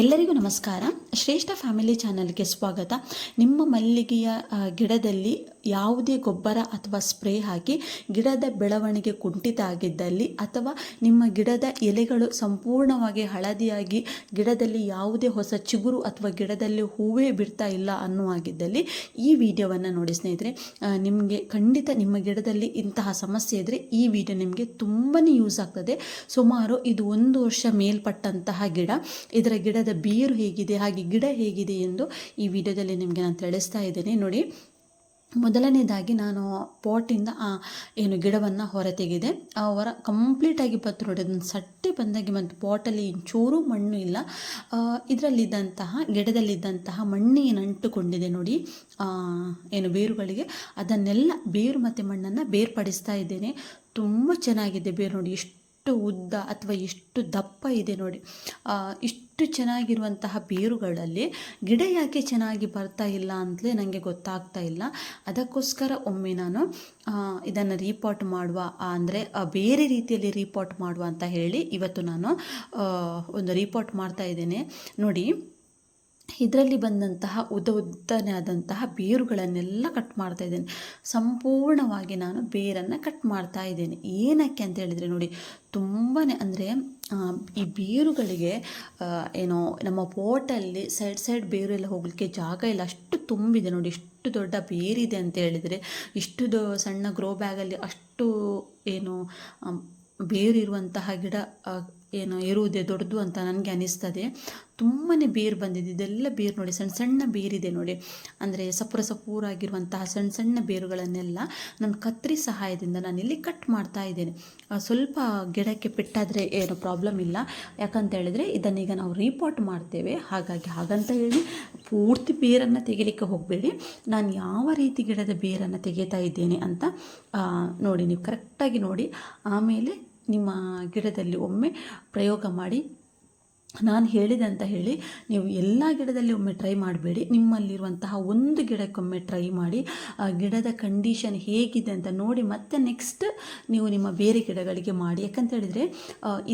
ಎಲ್ಲರಿಗೂ ನಮಸ್ಕಾರ. ಶ್ರೇಷ್ಠ ಫ್ಯಾಮಿಲಿ ಚಾನಲ್ಗೆ ಸ್ವಾಗತ. ನಿಮ್ಮ ಮಲ್ಲಿಗೆಯ ಗಿಡದಲ್ಲಿ ಯಾವುದೇ ಗೊಬ್ಬರ ಅಥವಾ ಸ್ಪ್ರೇ ಹಾಕಿ ಗಿಡದ ಬೆಳವಣಿಗೆ ಕುಂಠಿತ ಆಗಿದ್ದಲ್ಲಿ ಅಥವಾ ನಿಮ್ಮ ಗಿಡದ ಎಲೆಗಳು ಸಂಪೂರ್ಣವಾಗಿ ಹಳದಿಯಾಗಿ ಗಿಡದಲ್ಲಿ ಯಾವುದೇ ಹೊಸ ಚಿಗುರು ಅಥವಾ ಗಿಡದಲ್ಲಿ ಹೂವೇ ಬಿಡ್ತಾ ಇಲ್ಲ ಅನ್ನುವಾಗಿದ್ದಲ್ಲಿ ಈ ವಿಡಿಯೋವನ್ನು ನೋಡಿ ಸ್ನೇಹಿತರೆ ನಿಮಗೆ ಖಂಡಿತ ನಿಮ್ಮ ಗಿಡದಲ್ಲಿ ಇಂತಹ ಸಮಸ್ಯೆ ಇದ್ದರೆ ಈ ವಿಡಿಯೋ ನಿಮಗೆ ತುಂಬಾ ಯೂಸ್ ಆಗ್ತದೆ. ಸುಮಾರು ಇದು ಒಂದು ವರ್ಷ ಮೇಲ್ಪಟ್ಟಂತಹ ಗಿಡ. ಇದರ ಗಿಡದ ಬೇರು ಹೇಗಿದೆ, ಹಾಗೆ ಗಿಡ ಹೇಗಿದೆ ಎಂದು ಈ ವಿಡಿಯೋದಲ್ಲಿ ನಿಮಗೆ ನಾನು ತಿಳಿಸ್ತಾ ಇದ್ದೇನೆ. ನೋಡಿ, ಮೊದಲನೇದಾಗಿ ನಾನು ಪಾಟಿಂದ ಆ, ಏನು ಗಿಡವನ್ನು ಹೊರತೆಗೆದೆ. ಆ ಹೊರ ಕಂಪ್ಲೀಟಾಗಿ ಬಂತು ನೋಡಿ, ಅದನ್ನು ಸಟ್ಟೆ ಬಂದಾಗಿ ಮತ್ತು ಪಾಟಲ್ಲಿ ಚೂರು ಮಣ್ಣು ಇಲ್ಲ. ಇದರಲ್ಲಿದ್ದಂತಹ, ಗಿಡದಲ್ಲಿದ್ದಂತಹ ಮಣ್ಣಿಗೆ ಅಂಟುಕೊಂಡಿದೆ ನೋಡಿ ಏನು ಬೇರುಗಳಿಗೆ. ಅದನ್ನೆಲ್ಲ ಬೇರು ಮತ್ತು ಮಣ್ಣನ್ನು ಬೇರ್ಪಡಿಸ್ತಾ ಇದ್ದೇನೆ. ತುಂಬ ಚೆನ್ನಾಗಿದೆ ಬೇರು ನೋಡಿ, ಎಷ್ಟು ಉದ್ದ ಅಥವಾ ಎಷ್ಟು ದಪ್ಪ ಇದೆ ನೋಡಿ. ಇಷ್ಟು ಚೆನ್ನಾಗಿರುವಂತಹ ಬೇರುಗಳಲ್ಲಿ ಗಿಡ ಯಾಕೆ ಚೆನ್ನಾಗಿ ಬರ್ತಾ ಇಲ್ಲ ಅಂತಲೇ ನನಗೆ ಗೊತ್ತಾಗ್ತಾ ಇಲ್ಲ. ಅದಕ್ಕೋಸ್ಕರ ಒಮ್ಮೆ ನಾನು ಇದನ್ನು ರೀಪಾಟ್ ಮಾಡುವ ಅಂದರೆ ಬೇರೆ ರೀತಿಯಲ್ಲಿ ರೀಪಾಟ್ ಮಾಡುವ ಅಂತ ಹೇಳಿ ಇವತ್ತು ನಾನು ಒಂದು ರೀಪಾಟ್ ಮಾಡ್ತಾ ಇದ್ದೇನೆ. ನೋಡಿ ಇದರಲ್ಲಿ ಬಂದಂತಹ ಉದ್ದ ಉದ್ದನೇ ಆದಂತಹ ಬೇರುಗಳನ್ನೆಲ್ಲ ಕಟ್ ಮಾಡ್ತಾ ಇದ್ದೇನೆ. ಸಂಪೂರ್ಣವಾಗಿ ನಾನು ಬೇರನ್ನು ಕಟ್ ಮಾಡ್ತಾ ಇದ್ದೇನೆ. ಏನಕ್ಕೆ ಅಂತ ಹೇಳಿದರೆ ನೋಡಿ ತುಂಬಾ ಅಂದರೆ ಈ ಬೇರುಗಳಿಗೆ ಏನೋ ನಮ್ಮ ಪೋಟಲ್ಲಿ ಸೈಡ್ ಸೈಡ್ ಬೇರು ಎಲ್ಲ ಹೋಗಲಿಕ್ಕೆ ಜಾಗ ಇಲ್ಲ. ಅಷ್ಟು ತುಂಬಿದೆ ನೋಡಿ, ಇಷ್ಟು ದೊಡ್ಡ ಬೇರಿದೆ ಅಂತ ಹೇಳಿದರೆ, ಇಷ್ಟು ದೊ, ಸಣ್ಣ ಗ್ರೋ ಬ್ಯಾಗಲ್ಲಿ ಅಷ್ಟು, ಏನು ಬೇರಿರುವಂತಹ ಗಿಡ ಏನು ಇರುವುದೇ ದೊಡ್ಡದು ಅಂತ ನನಗೆ ಅನಿಸ್ತದೆ. ತುಂಬಾ ಬೇರು ಬಂದಿದೆ. ಇದೆಲ್ಲ ಬೇರು ನೋಡಿ ಸಣ್ಣ ಸಣ್ಣ ಬೇರಿದೆ ನೋಡಿ. ಅಂದರೆ ಸಪುರ ಸಪೂರಾಗಿರುವಂತಹ ಸಣ್ಣ ಸಣ್ಣ ಬೇರುಗಳನ್ನೆಲ್ಲ ನಾನು ಕತ್ತರಿ ಸಹಾಯದಿಂದ ನಾನಿಲ್ಲಿ ಕಟ್ ಮಾಡ್ತಾ ಇದ್ದೇನೆ. ಸ್ವಲ್ಪ ಗಿಡಕ್ಕೆ ಪೆಟ್ಟಾದರೆ ಏನು ಪ್ರಾಬ್ಲಮ್ ಇಲ್ಲ. ಯಾಕಂತ ಹೇಳಿದರೆ ಇದನ್ನೀಗ ನಾವು ರೀಪಾಟ್ ಮಾಡ್ತೇವೆ. ಹಾಗಾಗಿ ಹಾಗಂತ ಹೇಳಿ ಪೂರ್ತಿ ಬೇರನ್ನು ತೆಗಿಲಿಕ್ಕೆ ಹೋಗಬೇಡಿ. ನಾನು ಯಾವ ರೀತಿ ಗಿಡದ ಬೇರನ್ನು ತೆಗೀತಾ ಇದ್ದೇನೆ ಅಂತ ನೋಡಿ, ನೀವು ಕರೆಕ್ಟಾಗಿ ನೋಡಿ. ಆಮೇಲೆ ನಿಮ್ಮ ಗಿಡದಲ್ಲಿ ಒಮ್ಮೆ ಪ್ರಯೋಗ ಮಾಡಿ ನಾನು ಹೇಳಿದೆ ಅಂತ ಹೇಳಿ ನೀವು ಎಲ್ಲ ಗಿಡದಲ್ಲಿ ಒಮ್ಮೆ ಟ್ರೈ ಮಾಡಬೇಡಿ. ನಿಮ್ಮಲ್ಲಿರುವಂತಹ ಒಂದು ಗಿಡಕ್ಕೊಮ್ಮೆ ಟ್ರೈ ಮಾಡಿ, ಆ ಗಿಡದ ಕಂಡೀಷನ್ ಹೇಗಿದೆ ಅಂತ ನೋಡಿ ಮತ್ತೆ ನೆಕ್ಸ್ಟ್ ನೀವು ನಿಮ್ಮ ಬೇರೆ ಗಿಡಗಳಿಗೆ ಮಾಡಿ. ಯಾಕಂತ ಹೇಳಿದರೆ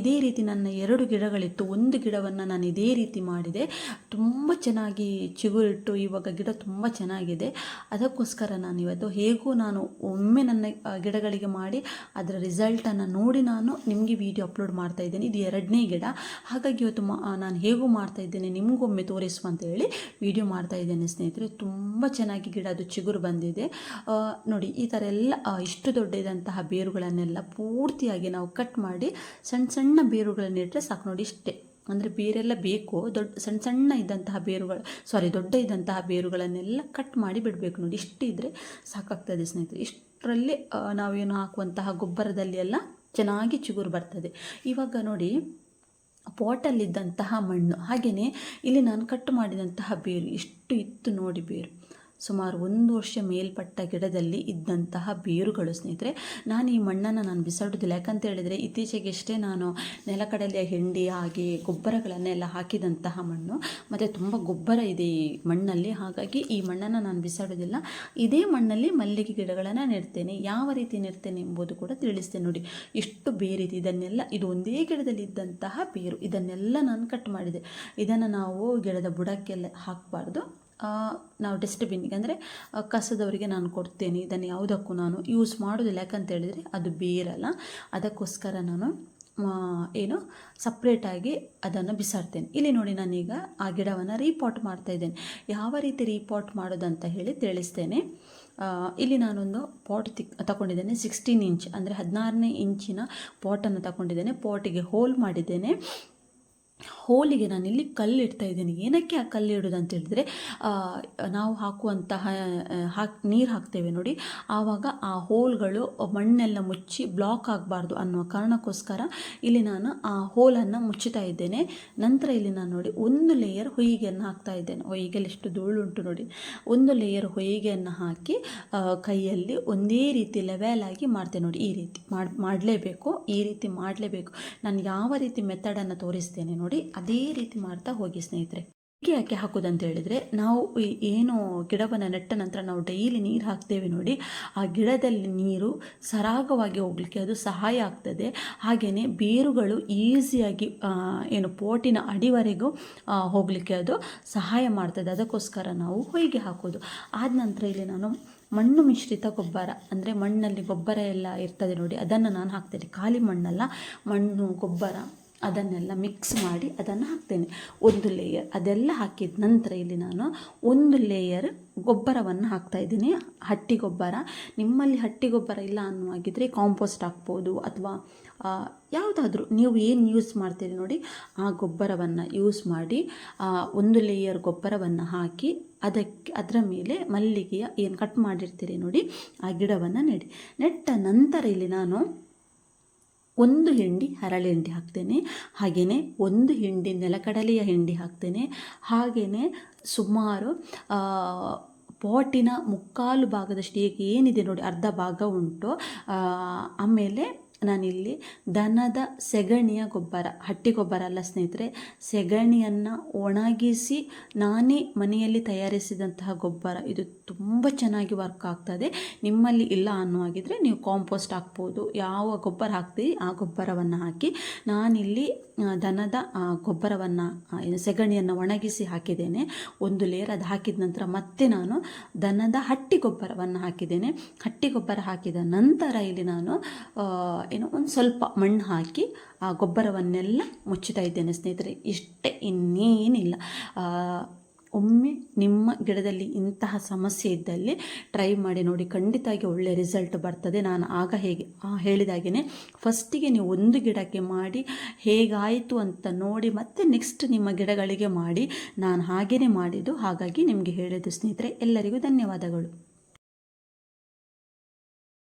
ಇದೇ ರೀತಿ ನನ್ನ ಎರಡು ಗಿಡಗಳಿತ್ತು. ಒಂದು ಗಿಡವನ್ನು ನಾನು ಇದೇ ರೀತಿ ಮಾಡಿದೆ. ತುಂಬ ಚೆನ್ನಾಗಿ ಚಿಗುರಿಟ್ಟು ಇವಾಗ ಗಿಡ ತುಂಬ ಚೆನ್ನಾಗಿದೆ. ಅದಕ್ಕೋಸ್ಕರ ನಾನು ಇವತ್ತು ಹೇಗೂ ನಾನು ಒಮ್ಮೆ ನನ್ನ ಗಿಡಗಳಿಗೆ ಮಾಡಿ, ಅದರ ರಿಸಲ್ಟನ್ನು ನೋಡಿ ನಾನು ನಿಮಗೆ ವಿಡಿಯೋ ಅಪ್ಲೋಡ್ ಮಾಡ್ತಾ ಇದ್ದೇನೆ. ಇದು ಎರಡನೇ ಗಿಡ. ಹಾಗಾಗಿ ಇವತ್ತು ನಾನು ಹೇಗೂ ಮಾಡ್ತಾ ಇದ್ದೇನೆ, ನಿಮಗೊಮ್ಮೆ ತೋರಿಸುವ ಅಂತ ಹೇಳಿ ವಿಡಿಯೋ ಮಾಡ್ತಾ ಇದ್ದೇನೆ ಸ್ನೇಹಿತರೆ. ತುಂಬ ಚೆನ್ನಾಗಿ ಗಿಡ, ಅದು ಚಿಗುರು ಬಂದಿದೆ. ನೋಡಿ, ಈ ಥರ ಎಲ್ಲ ಇಷ್ಟು ದೊಡ್ಡದಂತಹ ಬೇರುಗಳನ್ನೆಲ್ಲ ಪೂರ್ತಿಯಾಗಿ ನಾವು ಕಟ್ ಮಾಡಿ ಸಣ್ಣ ಸಣ್ಣ ಬೇರುಗಳನ್ನಿಟ್ಟರೆ ಸಾಕು. ನೋಡಿ, ಇಷ್ಟೇ. ಅಂದರೆ ಬೇರೆಲ್ಲ ಬೇಕು. ದೊಡ್ಡ ಸಣ್ಣ ಸಣ್ಣ ಇದ್ದಂತಹ ಬೇರುಗಳು ಸಾರಿ ದೊಡ್ಡ ಇದ್ದಂತಹ ಬೇರುಗಳನ್ನೆಲ್ಲ ಕಟ್ ಮಾಡಿ ಬಿಡಬೇಕು. ನೋಡಿ, ಇಷ್ಟು ಇದ್ದರೆ ಸಾಕಾಗ್ತದೆ ಸ್ನೇಹಿತರೆ. ಇಷ್ಟರಲ್ಲಿ ನಾವೇನು ಹಾಕುವಂತಹ ಗೊಬ್ಬರದಲ್ಲಿ ಎಲ್ಲ ಚೆನ್ನಾಗಿ ಚಿಗುರು ಬರ್ತದೆ. ಇವಾಗ ನೋಡಿ ಪಾಟಲ್ಲಿದ್ದಂತಹ ಮಣ್ಣು. ಹಾಗೆಯೇ ಇಲ್ಲಿ ನಾನು ಕಟ್ ಮಾಡಿದಂತಹ ಬೇರು. ಎಷ್ಟು ಇತ್ತು ನೋಡಿ ಬೇರು. ಸುಮಾರು ಒಂದು ವರ್ಷ ಮೇಲ್ಪಟ್ಟ ಗಿಡದಲ್ಲಿ ಇದ್ದಂತಹ ಬೇರುಗಳು ಸ್ನೇಹಿತರೆ, ನಾನು ಈ ಮಣ್ಣನ್ನು ನಾನು ಬಿಸಾಡೋದಿಲ್ಲ. ಯಾಕಂತ ಹೇಳಿದರೆ, ಇತ್ತೀಚೆಗೆಷ್ಟೇ ನಾನು ನೆಲಕಡಲೆಯ ಹಿಂಡಿ ಹಾಗೆ ಗೊಬ್ಬರಗಳನ್ನೆಲ್ಲ ಹಾಕಿದಂತಹ ಮಣ್ಣು. ಮತ್ತು ತುಂಬ ಗೊಬ್ಬರ ಇದೆ ಈ ಮಣ್ಣಲ್ಲಿ. ಹಾಗಾಗಿ ಈ ಮಣ್ಣನ್ನು ನಾನು ಬಿಸಾಡೋದಿಲ್ಲ. ಇದೇ ಮಣ್ಣಲ್ಲಿ ಮಲ್ಲಿಗೆ ಗಿಡಗಳನ್ನು ನೆಡ್ತೇನೆ. ಯಾವ ರೀತಿ ನೆಡ್ತೇನೆ ಎಂಬುದು ಕೂಡ ತಿಳಿಸ್ತೇನೆ ನೋಡಿ. ಎಷ್ಟು ಬೇರಿದೆ. ಇದನ್ನೆಲ್ಲ, ಇದು ಒಂದೇ ಗಿಡದಲ್ಲಿ ಇದ್ದಂತಹ ಬೇರು. ಇದನ್ನೆಲ್ಲ ನಾನು ಕಟ್ ಮಾಡಿದೆ. ಇದನ್ನು ನಾವು ಗಿಡದ ಬುಡಕ್ಕೆಲ್ಲ ಹಾಕಬಾರ್ದು. ನಾವು ಡಸ್ಟ್ಬಿನ್ಗೆ ಅಂದರೆ ಕಸದವರಿಗೆ ನಾನು ಕೊಡ್ತೇನೆ. ಇದನ್ನು ಯಾವುದಕ್ಕೂ ನಾನು ಯೂಸ್ ಮಾಡೋದಿಲ್ಲ. ಯಾಕಂತ ಹೇಳಿದರೆ ಅದು ಬೇರಲ್ಲ. ಅದಕ್ಕೋಸ್ಕರ ನಾನು ಏನು ಸಪ್ರೇಟಾಗಿ ಅದನ್ನು ಬಿಸಾಡ್ತೇನೆ. ಇಲ್ಲಿ ನೋಡಿ ನಾನೀಗ ಆ ಗಿಡವನ್ನು ರೀಪಾಟ್ ಮಾಡ್ತಾ ಇದ್ದೇನೆ. ಯಾವ ರೀತಿ ರೀಪಾಟ್ ಮಾಡೋದಂತ ಹೇಳಿ ತಿಳಿಸ್ತೇನೆ. ಇಲ್ಲಿ ನಾನೊಂದು ಪಾಟ್ ತಿಕ್, ತಗೊಂಡಿದ್ದೇನೆ. ಸಿಕ್ಸ್ಟೀನ್ ಇಂಚ್ ಅಂದರೆ ಹದಿನಾರನೇ ಇಂಚಿನ ಪಾಟನ್ನು ತಗೊಂಡಿದ್ದೇನೆ. ಪಾಟಿಗೆ ಹೋಲ್ ಮಾಡಿದ್ದೇನೆ. ಹೋಲಿಗೆ ನಾನಿಲ್ಲಿ ಕಲ್ಲು ಕಲ್ಲಿಡ್ತಾ ಇದ್ದೀನಿ. ಏನಕ್ಕೆ ಆ ಕಲ್ಲು ಇಡೋದು ಅಂತ ಹೇಳಿದರೆ ನಾವು ಹಾಕುವಂತಹ ಹಾಕಿ, ನೀರು ಹಾಕ್ತೇವೆ ನೋಡಿ. ಆವಾಗ ಆ ಹೋಲ್ಗಳು ಮಣ್ಣೆಲ್ಲ ಮುಚ್ಚಿ ಬ್ಲಾಕ್ ಆಗಬಾರ್ದು ಅನ್ನುವ ಕಾರಣಕ್ಕೋಸ್ಕರ ಇಲ್ಲಿ ನಾನು ಆ ಹೋಲನ್ನು ಮುಚ್ಚುತ್ತಾ ಇದ್ದೇನೆ. ನಂತರ ಇಲ್ಲಿ ನಾನು ನೋಡಿ ಒಂದು ಲೇಯರ್ ಹೊಯ್ಗೆಯನ್ನು ಹಾಕ್ತಾ ಇದ್ದೇನೆ. ಹೊಯ್ಗೆಲ್ಲಿ ಎಷ್ಟು ಧೂಳುಂಟು ನೋಡಿ. ಒಂದು ಲೇಯರ್ ಹೊಯ್ಗೆಯನ್ನು ಹಾಕಿ ಕೈಯಲ್ಲಿ ಒಂದೇ ರೀತಿ ಲೆವೆಲ್ ಆಗಿ ಮಾಡ್ತೇನೆ ನೋಡಿ. ಈ ರೀತಿ ಮಾಡಿ, ಮಾಡಲೇಬೇಕು, ಈ ರೀತಿ ಮಾಡಲೇಬೇಕು. ನಾನು ಯಾವ ರೀತಿ ಮೆಥಡನ್ನು ತೋರಿಸ್ತೇನೆ ನೋಡಿ. ಅದೇ ರೀತಿ ಮಾಡ್ತಾ ಹೋಗಿ ಸ್ನೇಹಿತರೆ. ಹೀಗೆ ಯಾಕೆ ಹಾಕೋದಂತ ಹೇಳಿದರೆ, ನಾವು ಏನು ಗಿಡವನ್ನು ನೆಟ್ಟ ನಂತರ ನಾವು ಡೈಲಿ ನೀರು ಹಾಕ್ತೇವೆ ನೋಡಿ, ಆ ಗಿಡದಲ್ಲಿ ನೀರು ಸರಾಗವಾಗಿ ಹೋಗಲಿಕ್ಕೆ ಅದು ಸಹಾಯ ಆಗ್ತದೆ. ಹಾಗೆಯೇ ಬೇರುಗಳು ಈಸಿಯಾಗಿ ಏನು ಪೋಟಿನ ಅಡಿವರೆಗೂ ಹೋಗಲಿಕ್ಕೆ ಅದು ಸಹಾಯ ಮಾಡ್ತದೆ. ಅದಕ್ಕೋಸ್ಕರ ನಾವು ಹೊಯ್ಗೆ ಹಾಕೋದು. ಆದ ನಂತರ ಇಲ್ಲಿ ನಾನು ಮಣ್ಣು ಮಿಶ್ರಿತ ಗೊಬ್ಬರ, ಅಂದರೆ ಮಣ್ಣಲ್ಲಿ ಗೊಬ್ಬರ ಎಲ್ಲ ಇರ್ತದೆ ನೋಡಿ, ಅದನ್ನು ನಾನು ಹಾಕ್ತೇನೆ. ಖಾಲಿ ಮಣ್ಣಲ್ಲ, ಮಣ್ಣು, ಗೊಬ್ಬರ. ಅದನ್ನೆಲ್ಲ ಮಿಕ್ಸ್ ಮಾಡಿ ಅದನ್ನು ಹಾಕ್ತೇನೆ. ಒಂದು ಲೇಯರ್ ಅದೆಲ್ಲ ಹಾಕಿದ ನಂತರ ಇಲ್ಲಿ ನಾನು ಒಂದು ಲೇಯರ್ ಗೊಬ್ಬರವನ್ನು ಹಾಕ್ತಾ ಇದ್ದೀನಿ. ಹಟ್ಟಿ ಗೊಬ್ಬರ. ನಿಮ್ಮಲ್ಲಿ ಹಟ್ಟಿ ಗೊಬ್ಬರ ಇಲ್ಲ ಅನ್ನುವಾಗಿದ್ದರೆ ಕಾಂಪೋಸ್ಟ್ ಹಾಕ್ಬೋದು ಅಥವಾ ಯಾವುದಾದ್ರೂ ನೀವು ಏನು ಯೂಸ್ ಮಾಡ್ತೀರಿ ನೋಡಿ, ಆ ಗೊಬ್ಬರವನ್ನು ಯೂಸ್ ಮಾಡಿ ಒಂದು ಲೇಯರ್ ಗೊಬ್ಬರವನ್ನು ಹಾಕಿ ಅದಕ್ಕೆ, ಅದರ ಮೇಲೆ ಮಲ್ಲಿಗೆಯ ಏನು ಕಟ್ ಮಾಡಿರ್ತೀರಿ ನೋಡಿ, ಆ ಗಿಡವನ್ನು ನೆಡಿ. ನೆಟ್ಟ ನಂತರ ಇಲ್ಲಿ ನಾನು ಒಂದು ಹಿಂಡಿ ಹರಳೆ ಹಿಂಡಿ ಹಾಕ್ತೇನೆ ಹಾಗೆಯೇ ಒಂದು ಹಿಂಡಿ ನೆಲಕಡಲೆಯ ಹಿಂಡಿ ಹಾಕ್ತೇನೆ ಹಾಗೆಯೇ ಸುಮಾರು ಪಾಟಿನ ಮುಕ್ಕಾಲು ಭಾಗದಷ್ಟು ಈಗ ಏನಿದೆ ನೋಡಿ, ಅರ್ಧ ಭಾಗ ಉಂಟು. ಆಮೇಲೆ ನಾನಿಲ್ಲಿ ದನದ ಸೆಗಣಿಯ ಗೊಬ್ಬರ, ಹಟ್ಟಿ ಗೊಬ್ಬರ ಅಲ್ಲ ಸ್ನೇಹಿತರೆ. ಸೆಗಣಿಯನ್ನು ಒಣಗಿಸಿ ನಾನೇ ಮನೆಯಲ್ಲಿ ತಯಾರಿಸಿದಂತಹ ಗೊಬ್ಬರ. ಇದು ತುಂಬ ಚೆನ್ನಾಗಿ ವರ್ಕ್ ಆಗ್ತದೆ. ನಿಮ್ಮಲ್ಲಿ ಇಲ್ಲ ಅನ್ನುವಾಗಿದ್ದರೆ ನೀವು ಕಾಂಪೋಸ್ಟ್ ಹಾಕ್ಬೋದು. ಯಾವ ಗೊಬ್ಬರ ಹಾಕ್ತೀರಿ ಆ ಗೊಬ್ಬರವನ್ನು ಹಾಕಿ ನಾನಿಲ್ಲಿ ದನದ ಗೊಬ್ಬರವನ್ನು ಏನು ಸೆಗಣಿಯನ್ನು ಒಣಗಿಸಿ ಹಾಕಿದ್ದೇನೆ. ಒಂದು ಲೇಯರ್ ಅದು ಹಾಕಿದ ನಂತರ ಮತ್ತೆ ನಾನು ದನದ ಹಟ್ಟಿ ಗೊಬ್ಬರವನ್ನು ಹಾಕಿದ್ದೇನೆ. ಹಟ್ಟಿ ಗೊಬ್ಬರ ಹಾಕಿದ ನಂತರ ಇಲ್ಲಿ ನಾನು ಏನು ಒಂದು ಸ್ವಲ್ಪ ಮಣ್ಣು ಹಾಕಿ ಆ ಗೊಬ್ಬರವನ್ನೆಲ್ಲ ಮುಚ್ಚುತ್ತಾ ಇದ್ದೇನೆ ಸ್ನೇಹಿತರೆ. ಇಷ್ಟೇ, ಇನ್ನೇನಿಲ್ಲ. ಒಮ್ಮೆ ನಿಮ್ಮ ಗಿಡದಲ್ಲಿ ಇಂತಹ ಸಮಸ್ಯೆ ಇದ್ದಲ್ಲಿ ಟ್ರೈ ಮಾಡಿ ನೋಡಿ, ಖಂಡಿತವಾಗಿ ಒಳ್ಳೆಯ ರಿಸಲ್ಟ್ ಬರ್ತದೆ. ನಾನು ಆಗ ಹೇಗೆ ಹೇಳಿದಾಗೇ ಫಸ್ಟಿಗೆ ನೀವು ಒಂದು ಗಿಡಕ್ಕೆ ಮಾಡಿ, ಹೇಗಾಯಿತು ಅಂತ ನೋಡಿ ಮತ್ತೆ ನೆಕ್ಸ್ಟ್ ನಿಮ್ಮ ಗಿಡಗಳಿಗೆ ಮಾಡಿ, ನಾನು ಹಾಗೆಯೇ ಮಾಡಿದ್ದು. ಹಾಗಾಗಿ ನಿಮಗೆ ಹೇಳಿದ್ದು ಸ್ನೇಹಿತರೆ, ಎಲ್ಲರಿಗೂ ಧನ್ಯವಾದಗಳು.